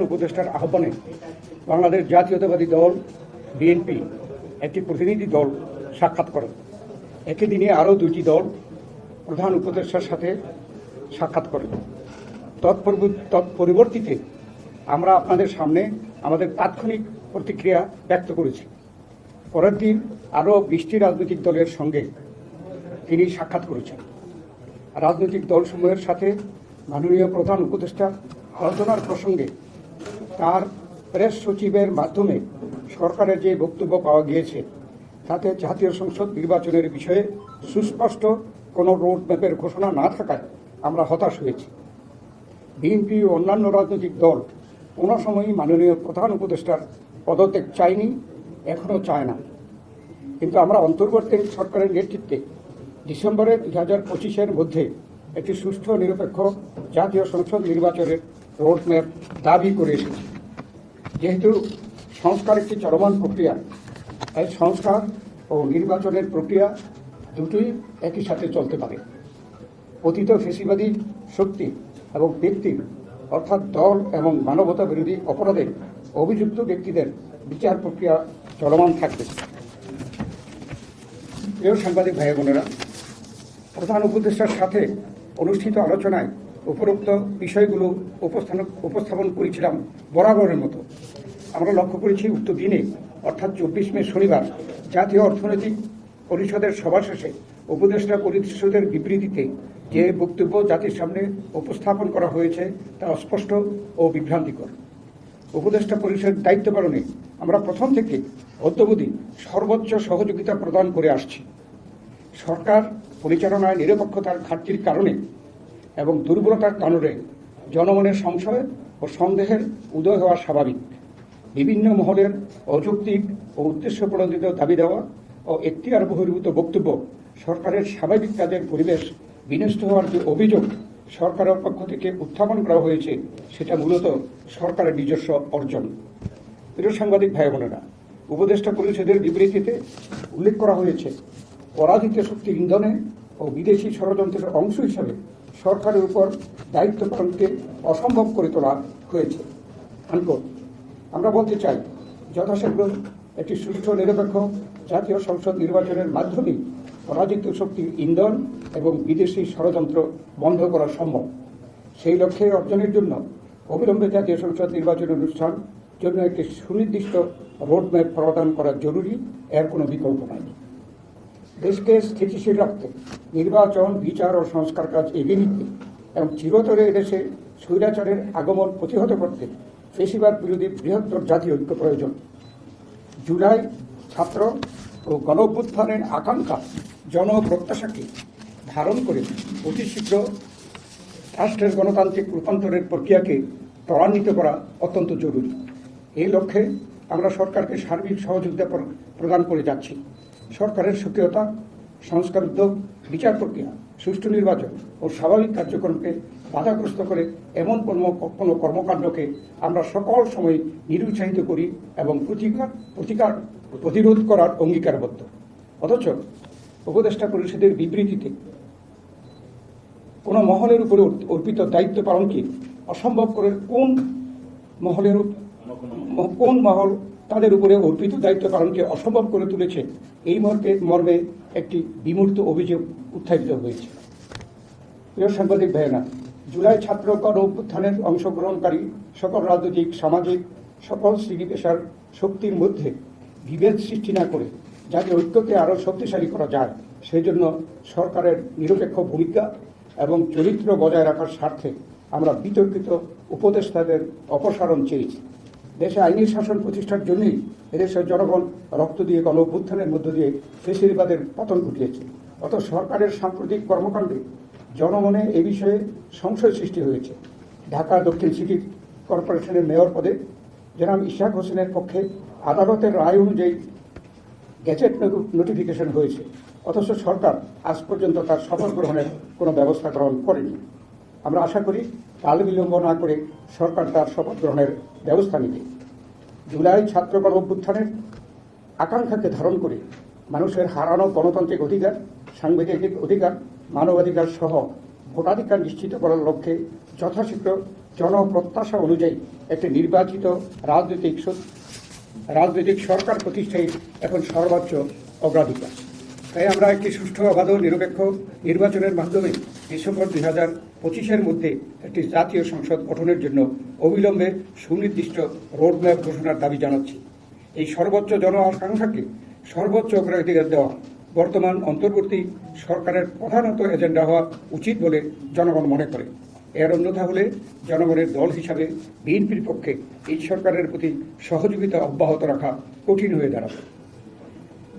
উপদেষ্টার আহ্বানে বাংলাদেশ জাতীয়তাবাদী দল বিএনপি একটি প্রতিনিধি দল সাক্ষাৎ করেন একই দিনে আরও দুটি দল প্রধান উপদেষ্টার সাথে সাক্ষাৎ করেন তৎপূর্ব- তৎপরিবর্তিতে আমরা আপনাদের সামনে আমাদের তাৎক্ষণিক প্রতিক্রিয়া ব্যক্ত করেছি। পরের দিন আরও বিশটি রাজনৈতিক দলের সঙ্গে তিনি সাক্ষাৎ করেছেন। রাজনৈতিক দলসমূহের সাথে মাননীয় প্রধান উপদেষ্টা আলোচনার প্রসঙ্গে তার প্রেস সচিবের মাধ্যমে সরকারের যে বক্তব্য পাওয়া গিয়েছে, তাতে জাতীয় সংসদ নির্বাচনের বিষয়ে সুস্পষ্ট কোনো রোড ম্যাপের ঘোষণা না থাকায় আমরা হতাশ হয়েছি। বিএনপি ও অন্যান্য রাজনৈতিক দল কোনো সময়ই মাননীয় প্রধান উপদেষ্টার পদত্যাগ চায়নি এখনও চায় না। কিন্তু আমরা অন্তর্বর্তী সরকারের নেতৃত্বে ডিসেম্বরের দুই হাজার পঁচিশের মধ্যে একটি সুষ্ঠু নিরপেক্ষ জাতীয় সংসদ নির্বাচনের রোডম্যাপ দাবি করে এসেছি। যেহেতু সংস্কার একটি চলমান প্রক্রিয়া, তাই সংস্কার ও নির্বাচনের প্রক্রিয়া দুটোই একই সাথে চলতে পারে। অতীত ফেসিবাদী শক্তি এবং ব্যক্তির অর্থাৎ দল এবং মানবতা বিরোধী অপরাধে অভিযুক্ত ব্যক্তিদের বিচার প্রক্রিয়া চলমান থাকবে। প্রিয় সাংবাদিক ভাই বোনেরা প্রধান উপদেষ্টার সাথে অনুষ্ঠিত আলোচনায় উপরোক্ত বিষয়গুলো উপস্থাপন করেছিলাম বরাবরের মতো। আমরা লক্ষ্য করেছি উক্ত দিনে, অর্থাৎ চব্বিশ মে শনিবার, জাতীয় অর্থনৈতিক পরিষদের সভা শেষে উপদেষ্টা পরিষদের বিবৃতিতে যে বক্তব্য জাতির সামনে উপস্থাপন করা হয়েছে তা অস্পষ্ট ও বিভ্রান্তিকর। উপদেষ্টা পরিষদ দায়িত্ব পালনে আমরা প্রথম থেকে অদ্যবধি সর্বোচ্চ সহযোগিতা প্রদান করে আসছি। সরকার, পরিচালনায় নিরপেক্ষতার ঘাটতির কারণে এবং দুর্বলতার কারণে জনমনের সংশয় ও সন্দেহের উদয় হওয়া স্বাভাবিক। বিভিন্ন মহলের অযৌক্তিক ও উদ্দেশ্য প্রণোদিত দাবি দেওয়া ও এখতিয়ার বহির্ভূত বক্তব্য সরকারের স্বাভাবিক কাজের পরিবেশ বিনষ্ট হওয়ার যে অভিযোগ সরকারের পক্ষ থেকে উত্থাপন করা হয়েছে, সেটা মূলত সরকারের নিজস্ব অর্জন। প্রিয় সাংবাদিক ভাই বোনেরা, উপদেষ্টা পরিষদের বিবৃতিতে উল্লেখ করা হয়েছে, পরাজিত শক্তি ইন্ধনে ও বিদেশি ষড়যন্ত্রের অংশ হিসাবে সরকারের উপর দায়িত্ব পালনকে অসম্ভব করে তোলা হয়েছে। আমরা বলতে চাই, যথাশীঘ্র একটি সুষ্ঠু নিরপেক্ষ জাতীয় সংসদ নির্বাচনের মাধ্যমেই পরাজিত শক্তির ইন্ধন এবং বিদেশি ষড়যন্ত্র বন্ধ করা সম্ভব। সেই লক্ষ্যে অর্জনের জন্য অবিলম্বে জাতীয় সংসদ নির্বাচন অনুষ্ঠান জন্য একটি সুনির্দিষ্ট রোডম্যাপ প্রদান করা জরুরি, এর কোনো বিকল্প নাই। দেশকে স্থিতিশীল রাখতে নির্বাচন, বিচার ও সংস্কার কাজ এগিয়ে নিতে এবং চিরতরে এদেশে স্বৈরাচারের আগমন প্রতিহত করতে ফেসিবাদ বিরোধী বৃহত্তর জাতীয় ঐক্য প্রয়োজন। জুলাই ছাত্র ও গণ আকাঙ্ক্ষা জনপ্রত্যাশাকে ধারণ করে অতি শীঘ্র রাষ্ট্রের গণতান্ত্রিক রূপান্তরের প্রক্রিয়াকে ত্বরান্বিত করা অত্যন্ত জরুরি। এই লক্ষ্যে আমরা সরকারকে সার্বিক সহযোগিতা প্রদান করে যাচ্ছি। সরকারের সক্রিয়তা সংস্কার উদ্যোগ বিচার প্রক্রিয়া সুষ্ঠু নির্বাচন ও স্বাভাবিক কার্যক্রমকে বাধাগ্রস্ত করে এমন কোনো কোনো কর্মকাণ্ডকে আমরা সকল সময় নিরুৎসাহিত করি এবং প্রতিকার প্রতিকার প্রতিরোধ করার অঙ্গীকারবদ্ধ। অথচ উপদেষ্টা পরিষদের বিবৃতিতে কোনো মহলের উপরে অর্পিত দায়িত্ব পালনকে অসম্ভব করে কোন মহলের কোন মহল তাদের উপরে অর্পিত দায়িত্ব পালনকে অসম্ভব করে তুলেছে। এই মর্মে মর্মে একটি বিমূর্ত অভিযোগ উত্থাপিত হয়েছে। প্রিয় সাংবাদিক ভাইয়েরা, জুলাই ছাত্র গণ অভ্যুত্থানের অংশগ্রহণকারী সকল রাজনৈতিক, সামাজিক, সকল শ্রেণি পেশার শক্তির মধ্যে বিভেদ সৃষ্টি না করে যাতে ঐক্যকে আরও শক্তিশালী করা যায় সেই জন্য সরকারের নিরপেক্ষ ভূমিকা এবং চরিত্র বজায় রাখার স্বার্থে আমরা বিতর্কিত উপদেষ্টাদের অপসারণ চেয়েছি। দেশে আইনি শাসন প্রতিষ্ঠার জন্যই এদেশের জনগণ রক্ত দিয়ে গণ অভ্যুত্থানের মধ্য দিয়ে ফেসিবাদের পতন ঘটিয়েছে। অত সরকারের সাম্প্রতিক কর্মকাণ্ডে জনমনে এ বিষয়ে সংশয় সৃষ্টি হয়েছে। ঢাকা দক্ষিণ সিটি কর্পোরেশনের মেয়র পদে জনাব ইশাক হোসেনের পক্ষে আদালতের রায় অনুযায়ী গেজেট নোটিফিকেশন হয়েছে। অথচ সরকার আজ পর্যন্ত তার শপথ গ্রহণের কোনো ব্যবস্থা গ্রহণ করেনি। আমরা আশা করি কাল বিলম্ব না করে সরকার তার শপথ গ্রহণের ব্যবস্থা নেবে। জুলাই ছাত্র অভ্যুত্থানের আকাঙ্ক্ষাকে ধারণ করে মানুষের হারানো গণতান্ত্রিক অধিকার, সাংবিধানিক অধিকার, মানবাধিকার সহ ভোটাধিকার নিশ্চিত করার লক্ষ্যে যথাশীঘ্র জনপ্রত্যাশা অনুযায়ী একটি নির্বাচিত রাজনৈতিক রাজনৈতিক সরকার প্রতিষ্ঠায় এখন সর্বোচ্চ অগ্রাধিকার। তাই আমরা একটি সুষ্ঠু, অবাধ, নিরপেক্ষ নির্বাচনের মাধ্যমে ডিসেম্বর দুই হাজার পঁচিশের মধ্যে একটি জাতীয় সংসদ গঠনের জন্য অবিলম্বে সুনির্দিষ্ট রোডম্যাপ ঘোষণার দাবি জানাচ্ছি। এই সর্বোচ্চ জন আকাঙ্ক্ষাকে সর্বোচ্চ অগ্রাধিকার দেওয়া বর্তমান অন্তর্বর্তী সরকারের প্রধানত এজেন্ডা হওয়া উচিত বলে জনগণ মনে করে। এর অন্যথা হলে জনগণের দল হিসাবে বিএনপির পক্ষে এই সরকারের প্রতি সহযোগিতা অব্যাহত রাখা কঠিন হয়ে দাঁড়াবে।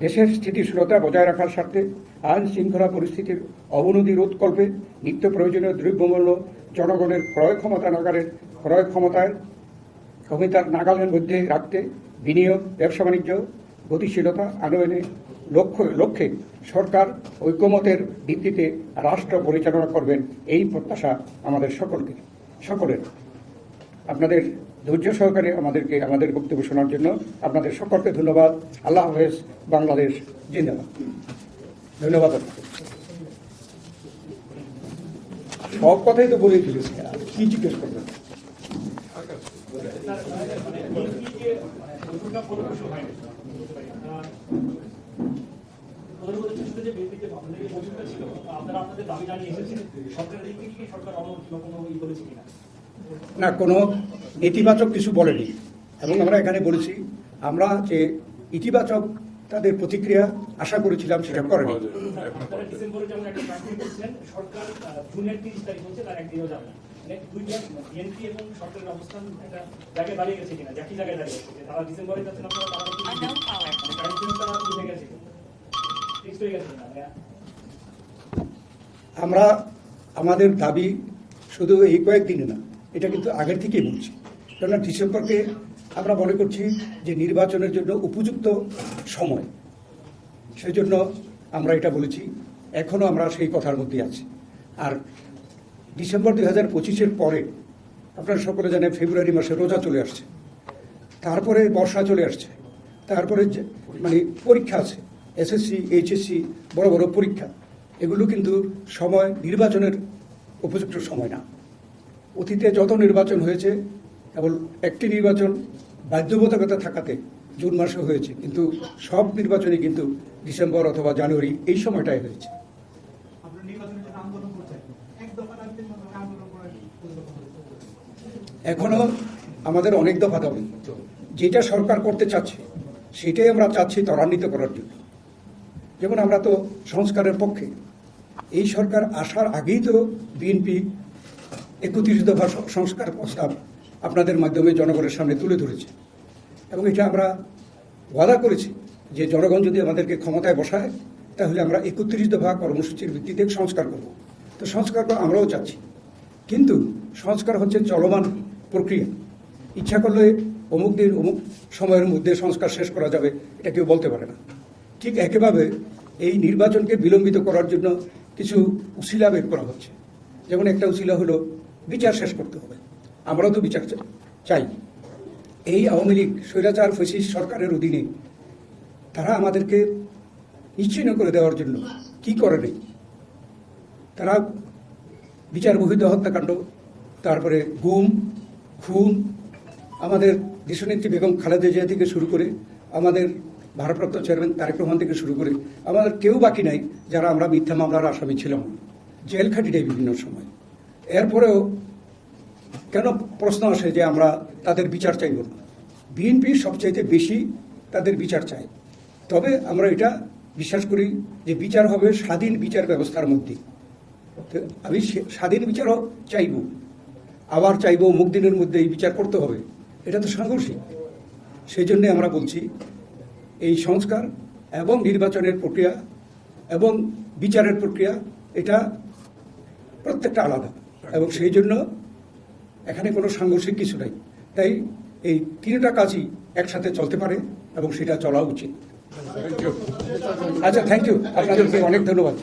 দেশের স্থিতিশীলতা বজায় রাখার স্বার্থে আইন শৃঙ্খলা পরিস্থিতির অবনতি রোধকল্পে নিত্য প্রয়োজনীয় দ্রব্যমূল্য, জনগণের ক্রয় ক্ষমতা নাগারের ক্রয় ক্ষমতায় ক্ষমতার নাগালের মধ্যে রাখতে বিনিয়োগ, ব্যবসা বাণিজ্য, গতিশীলতা আনয়নে লক্ষ্য লক্ষ্যে সরকার ঐক্যমতের ভিত্তিতে রাষ্ট্র পরিচালনা করবেন এই প্রত্যাশা আমাদের সকলকে সকলের। আপনাদের ধৈর্য সহকারে আমাদেরকে, আমাদের বক্তব্য শোনার জন্য আপনাদের সকলকে ধন্যবাদ। আল্লাহ হাফেজ, বাংলাদেশ জিন্দাবাদ। ধন্যবাদ সব কথাই তো বলেই ফেলেছি। কি জিজ্ঞেস করবেন? আপনাদের দাবি জানিয়ে এসেছেন, সরকারের দিক থেকে সরকার অমত বা কোনো ই বলেছে কিনা? না কোনো নেতিবাচক কিছু বলেনি। এবং আমরা এখানে বলেছি আমরা যে ইতিবাচক তাদের প্রতিক্রিয়া আশা করেছিলাম সেটা করেনি। আপনারা ডিসেম্বরে যেমন একটা প্রার্থী করছিলেন সরকার আহ, জুনের তিরিশ তারিখ হচ্ছে তার একদিনও যাবে না। মানে. মানে মানে আমরা আমাদের দাবি শুধু এই কয়েকদিনে না এটা কিন্তু আগের থেকেই বলছি। কেননা ডিসেম্বরকে আমরা মনে করছি যে নির্বাচনের জন্য উপযুক্ত সময়। সেই জন্য আমরা এটা বলেছি এখনও আমরা সেই কথার মধ্যে আছি। আর ডিসেম্বর দুই হাজার পঁচিশের পরে, আপনারা সকলে জানেন ফেব্রুয়ারি মাসে রোজা চলে আসছে। তারপরে বর্ষা চলে আসছে। তারপরে মানে পরীক্ষা আছে, এসএসসি, এইচএসসি, বড় বড় পরীক্ষা। এগুলো কিন্তু সময়, নির্বাচনের উপযুক্ত সময় না। অতীতে যত নির্বাচন হয়েছে কেবল একটি নির্বাচন বাধ্যবাধকতা থাকাতে জুন মাসে হয়েছে কিন্তু সব নির্বাচনই কিন্তু ডিসেম্বর অথবা জানুয়ারি এই সময়টাই হয়েছে। এখনও আমাদের অনেক দফা দাবি যেটা সরকার করতে চাচ্ছে সেটাই আমরা চাচ্ছি ত্বরান্বিত করার জন্য যেমন আমরা তো সংস্কারের পক্ষে এই সরকার আসার আগেই তো বিএনপি একত্রিশ দফা সংস্কার প্রস্তাব আপনাদের মাধ্যমে জনগণের সামনে তুলে ধরেছে। এবং এটা আমরা ওয়াদা করেছি যে জনগণ যদি আমাদেরকে ক্ষমতায় বসায়, তাহলে আমরা একত্রিশ দফা কর্মসূচির ভিত্তিতে সংস্কার করব। তো সংস্কার করা আমরাও চাচ্ছি। কিন্তু সংস্কার হচ্ছে চলমান প্রক্রিয়া। ইচ্ছা করলে অমুক দিন অমুক সময়ের মধ্যে সংস্কার শেষ করা যাবে, এটা কেউ বলতে পারে না। ঠিক একইভাবে এই নির্বাচনকে বিলম্বিত করার জন্য কিছু উশিলা বের করা হচ্ছে। যেমন একটা উশিলা হলো বিচার শেষ করতে হবে। আমরাও তো বিচার চাই। এই আওয়ামী লীগ, স্বৈরাচার ফেসিস সরকারের অধীনে তারা আমাদেরকে নিশ্চিহ্ন করে দেওয়ার জন্য কি করে নেই? তারা বিচার বহিত হত্যাকাণ্ড, তারপরে গুম, খুন, আমাদের দেশনেত্রী বেগম খালেদা জিয়া থেকে শুরু করে আমাদের ভারপ্রাপ্ত চেয়ারম্যান তারেক রহমান থেকে শুরু করে আমাদের কেউ বাকি নাই যারা আমরা মিথ্যা মামলার আসামি ছিলাম। জেল খাটি বিভিন্ন সময়। এরপরেও কেন প্রশ্ন আসে যে আমরা তাদের বিচার চাইব না? বিএনপি সবচাইতে বেশি তাদের বিচার চায়। তবে আমরা এটা বিশ্বাস করি যে বিচার হবে স্বাধীন বিচার ব্যবস্থার মধ্যে। আমি স্বাধীন বিচারও চাইব। আবার চাইব মুখ দিনের মধ্যে এই বিচার করতে হবে। এটা তো সাংঘর্ষিক। সেই জন্যে আমরা বলছি, এই সংস্কার এবং নির্বাচনের প্রক্রিয়া এবং বিচারের প্রক্রিয়া, এটা প্রত্যেকটা আলাদা। এবং সেই জন্য এখানে কোনো সাংঘর্ষিক কিছু নাই। তাই এই তিনটা কাজই একসাথে চলতে পারে এবং সেটা চলা উচিত। আচ্ছা থ্যাংক ইউ আপনাদেরকে অনেক ধন্যবাদ।